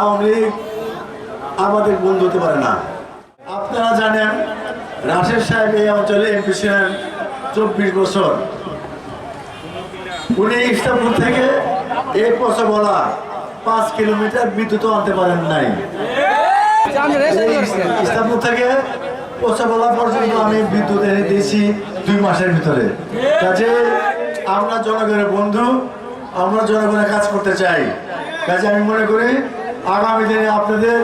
আওয়ামী লীগ আমাদের বন্ধু হতে পারে না। আপনারা জানেন, রাশেদ সাহেব এই অঞ্চলে এমপি ছিলেন চব্বিশ বছর। উনি ইস্তাম্বুল থেকে এই বলা পাঁচ কিলোমিটার বিদ্যুৎ আনতে পারেন নাই। ইস্তাম্বুল থেকে পোচাবলা পর্যন্ত আমি বিদ্যুৎ এনে দিয়েছি দুই মাসের ভিতরে। কাজে আমরা জনগণের বন্ধু, আমরা জনগণের কাজ করতে চাই। কাজে আমি মনে করি আগামী দিনে আপনাদের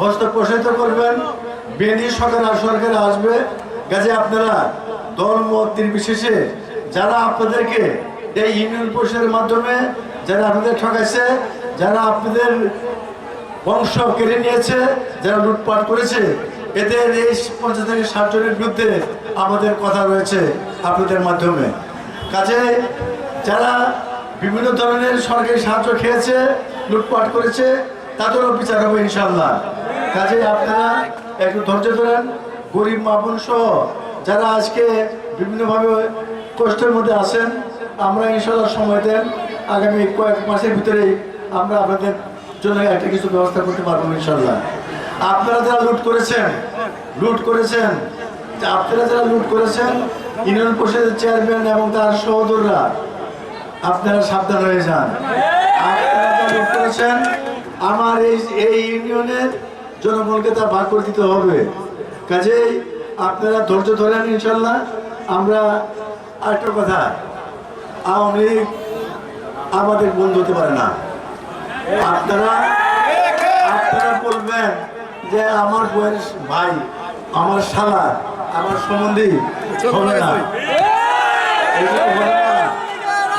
হস্ত প্রসারিত করবেন। বেনি সরকার সরকার আসবে। কাজে আপনারা দল মত নির্বিশেষে যারা আপনাদেরকে এই ইউনিয়ন পরিষদের মাধ্যমে যারা আপনাদের ঠকাইছে, যারা আপনাদের বংশ কেড়ে নিয়েছে, যারা লুটপাট করেছে, এদের এই পঞ্চাশ থেকে ষাট জনের বিরুদ্ধে আমাদের কথা রয়েছে আপনাদের মাধ্যমে। কাজে যারা বিভিন্ন ধরনের সরকারি সাহায্য খেয়েছে, লুটপাট করেছে তাদেরও বিচার হবে ইনশাল্লাহ কাজে আপনারা একটু ধৈর্য ধরেন, গরিব মাপুন সহ যারা আজকে বিভিন্নভাবে কষ্টের মধ্যে আছেন, আমরা ইনশাল্লাহ সময় দেন, আগামী কয়েক মাসের ভিতরেই আমরা আপনাদের জন্য একটা কিছু ব্যবস্থা করতে পারব ইনশাল্লাহ আপনারা যারা লুট করেছেন লুট করেছেন, আপনারা যারা লুট করেছেন, ইউনিয়ন পরিষদের চেয়ারম্যান এবং তার সহোদররা আপনারা সাবধান হয়ে যান। আপনারা করেছেন, আমার এই এই ইউনিয়নের জনগণকে তা ভাগ করে দিতে হবে। কাজেই আপনারা ধৈর্য ধরেন ইনশাল্লাহ। আমরা আরেকটা কথা, আওয়ামী লীগ আমাদের বন্ধু হতে পারে না। আপনারা আপনারা বলবেন যে আমার বউয়ের ভাই, আমার শালা, আমার সম্বন্ধী হবে না।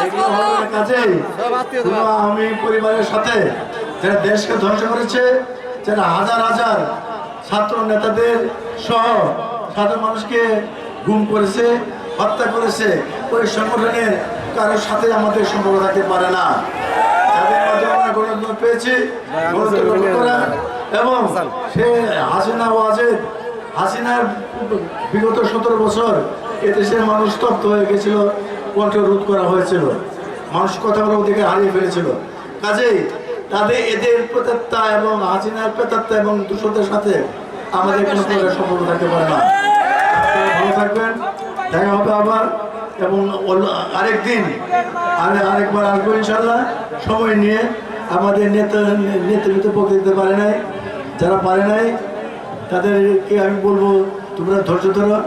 এগুলো হবে না এগুলো হবে না আমি পরিবারের সাথে যারা দেশকে ধ্বংস করেছে যারা হাজার হাজার ছাত্র নেতাদের সহ সাধারণ মানুষকে গুম করেছে হত্যা করেছে ওই সংগঠনের কারোর সাথে আমাদের সম্পর্ক থাকতে পারে না। যাদের মাধ্যমে আমরা গণতন্ত্র পেয়েছি এবং সে হাসিনা ওয়াজেদ হাসিনার বিগত সতেরো বছর এদেশের মানুষ স্তব্ধ হয়ে গেছিল। কণ্ঠ রোধ করা হয়েছিল। মানুষ কথা বলার অধিকার হারিয়ে ফেলেছিল। কাজেই তাদের এদের প্রেতাত্মা এবং হাসিনার প্রেতাত্মা এবং দূষণের সাথে আমাদের কোনো প্রকার সম্পর্ক থাকতে পারে না। ভালো থাকবেন, দেখা হবে আবার এবং আরেকদিন আরে আরেকবার আসব ইনশাল্লাহ সময় নিয়ে আমাদের নেতা নেতৃত্ব পক্ষে দিতে পারে নাই, যারা পারে নাই, তাদেরকে আমি বলব, তোমরা ধৈর্য ধরো।